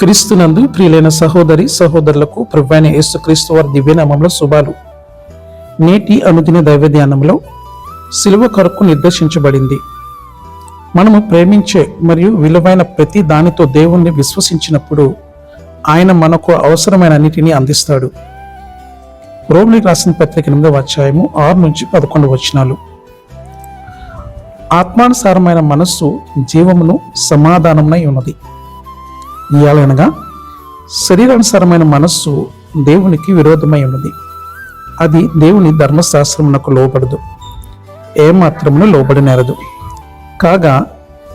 క్రీస్తునందు ప్రియులైన సహోదరి సహోదరులకు ప్రభువైన యేసుక్రీస్తు వారి దివ్యనామంలో శుభాలు. నేటి అనుదిన దైవ ధ్యానంలో సిలువ కొరకు నిర్దేశించబడింది. మనము ప్రేమించే మరియు విలువైన ప్రతి దానితో దేవుణ్ణి విశ్వసించినప్పుడు ఆయన మనకు అవసరమైన అన్నిటినీ అందిస్తాడు. రోమిలికి రాసిన పత్రిక ఎనిమిదవ అధ్యాయము ఆరు నుంచి పదకొండు వచనాలు. ఆత్మానుసారమైన మనస్సు జీవమును సమాధానమునై ఉన్నది. ఇవ్వాలనగా శరీరానుసారమైన మనస్సు దేవునికి విరోధమై ఉన్నది. అది దేవుని ధర్మశాస్త్రమునకు లోబడదు. ఏమాత్రమును లోబడినేరదు కాగా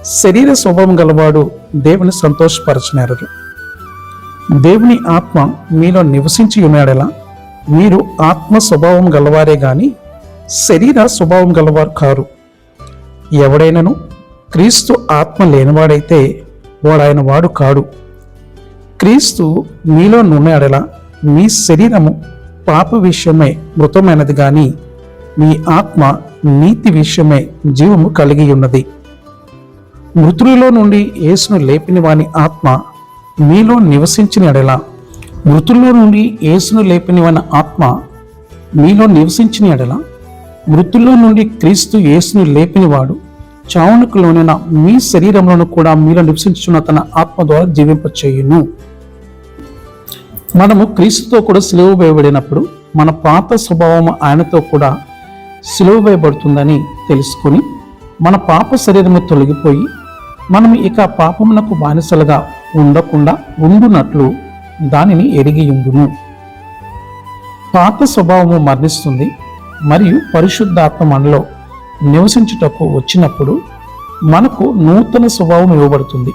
శరీర స్వభావం గలవాడు దేవుని సంతోషపరచనేరదు. దేవుని ఆత్మ మీలో నివసించి ఉన్నాడెలా మీరు ఆత్మ స్వభావం గలవారే గాని శరీర స్వభావం గలవారు కారు. ఎవడైనను క్రీస్తు ఆత్మ లేనివాడైతే వాడాయన వాడు కాడు. క్రీస్తు మీలో నున్నాడెలా మీ శరీరము పాప విషయమే మృతమైనది కానీ మీ ఆత్మ నీతి విషయమే జీవము కలిగి ఉన్నది. మృతులలో నుండి యేసును లేపిన వాని ఆత్మ మీలో నివసించిన ఎడలా మృతుల్లో నుండి యేసును లేపిన వాని ఆత్మ మీలో నివసించిన ఎడల మృతుల్లో నుండి క్రీస్తు యేసును లేపినవాడు చావునకు మీ శరీరంలోను కూడా మీలో నివసించున్న తన ఆత్మ ద్వారా జీవింపచేయును. మనము క్రీస్తుతో కూడా సిలువ వేయబడినప్పుడు మన పాత స్వభావం ఆయనతో కూడా సిలువ వేయబడుతుందని తెలుసుకొని మన పాప శరీరము తొలగిపోయి మనం ఇక పాపమునకు బానిసలుగా ఉండకుండా ఉండునట్లు దానిని ఎరిగి ఉండును. పాత స్వభావము మరణిస్తుంది మరియు పరిశుద్ధాత్మ మనలో నివసించుటకు వచ్చినప్పుడు మనకు నూతన స్వభావం ఇవ్వబడుతుంది.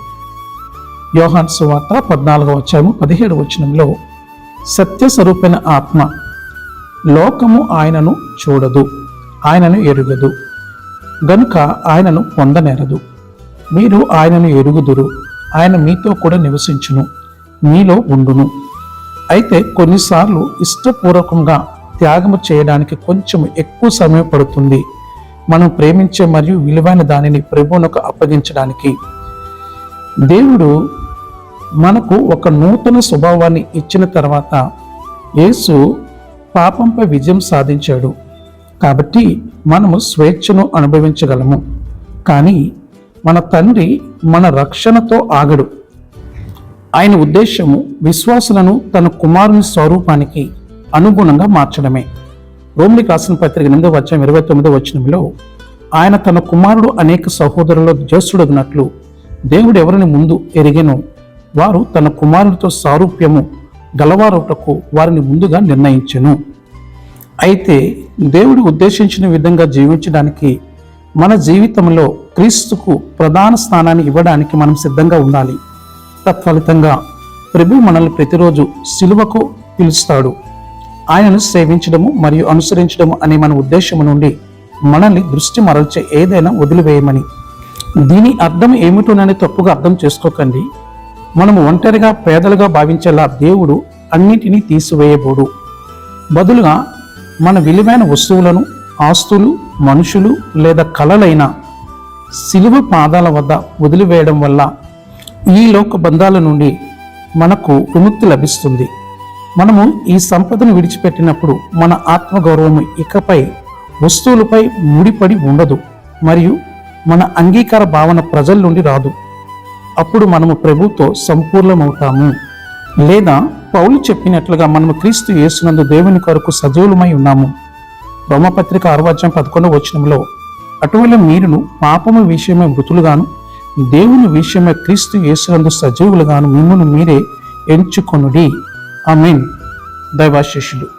యోహాన్ సువార్త పద్నాలుగవ అధ్యాయము పదిహేడు వచనంలో సత్యస్వరూపైన ఆత్మ లోకము ఆయనను చూడదు ఆయనను ఎరుగదు గనుక ఆయనను పొందనేరదు. మీరు ఆయనను ఎరుగుదురు ఆయన మీతో కూడా నివసించును మీలో ఉండును. అయితే కొన్నిసార్లు ఇష్టపూర్వకంగా త్యాగము చేయడానికి కొంచెం ఎక్కువ సమయం పడుతుంది. మనం ప్రేమించే మరియు విలువైన దానిని ప్రభువునకు అప్పగించడానికి. దేవుడు మనకు ఒక నూతన స్వభావాన్ని ఇచ్చిన తర్వాత యేసు పాపంపై విజయం సాధించాడు. కాబట్టి మనము స్వేచ్ఛను అనుభవించగలము. కానీ మన తండ్రి మన రక్షణతో ఆగడు. ఆయన ఉద్దేశము విశ్వాసులను తన కుమారుని స్వరూపానికి అనుగుణంగా మార్చడమే. రోమిలికి రాసిన పత్రిక ఎనిమిదో వచ్చాం ఇరవై తొమ్మిదో వచనంలో ఆయన తన కుమారుడు అనేక సహోదరులలో జ్యేష్ఠుడగినట్లు దేవుడు ఎవరిని ముందు ఎరిగెనో? వారు తన కుమారుడితో సారూప్యము గలవారొకకు వారిని ముందుగా నిర్ణయించెను. అయితే దేవుడు ఉద్దేశించిన విధంగా జీవించడానికి మన జీవితంలో క్రీస్తుకు ప్రధాన స్థానాన్ని ఇవ్వడానికి మనం సిద్ధంగా ఉండాలి. తత్ఫలితంగా ప్రభు మనల్ని ప్రతిరోజు సిలువకు పిలుస్తాడు. ఆయనను సేవించడము మరియు అనుసరించడము అనే మన ఉద్దేశము నుండి మనల్ని దృష్టి మరల్చే ఏదైనా వదిలివేయమని. దీని అర్థం ఏమిటోనని తప్పుగా అర్థం చేసుకోకండి. మనము ఒంటరిగా పేదలుగా భావించేలా దేవుడు అన్నిటినీ తీసివేయబోడు. బదులుగా మన విలువైన వస్తువులను ఆస్తులు మనుషులు లేదా కళలైన సిలువ పాదాల వద్ద వదిలివేయడం వల్ల ఈ లోక బంధాల నుండి మనకు విముక్తి లభిస్తుంది. మనము ఈ సంపదను విడిచిపెట్టినప్పుడు మన ఆత్మగౌరవం ఇకపై వస్తువులపై ముడిపడి ఉండదు మరియు మన అంగీకార భావన ప్రజల నుండి రాదు. అప్పుడు మనము ప్రభుతో సంపూర్ణమవుతాము. లేదా పౌలు చెప్పినట్లుగా మనము క్రీస్తు యేసునందు దేవుని కొరకు సజీవులమై ఉన్నాము. రోమపత్రిక అరవచనం పదకొండవ వచనంలో అటువల మీరును పాపము విషయమై మృతులుగాను దేవుని విషయమై క్రీస్తు యేసునందు సజీవులుగాను మిమ్మల్ని మీరే ఎంచుకొనుడి. ఆమెన్. దైవాశిష్యులు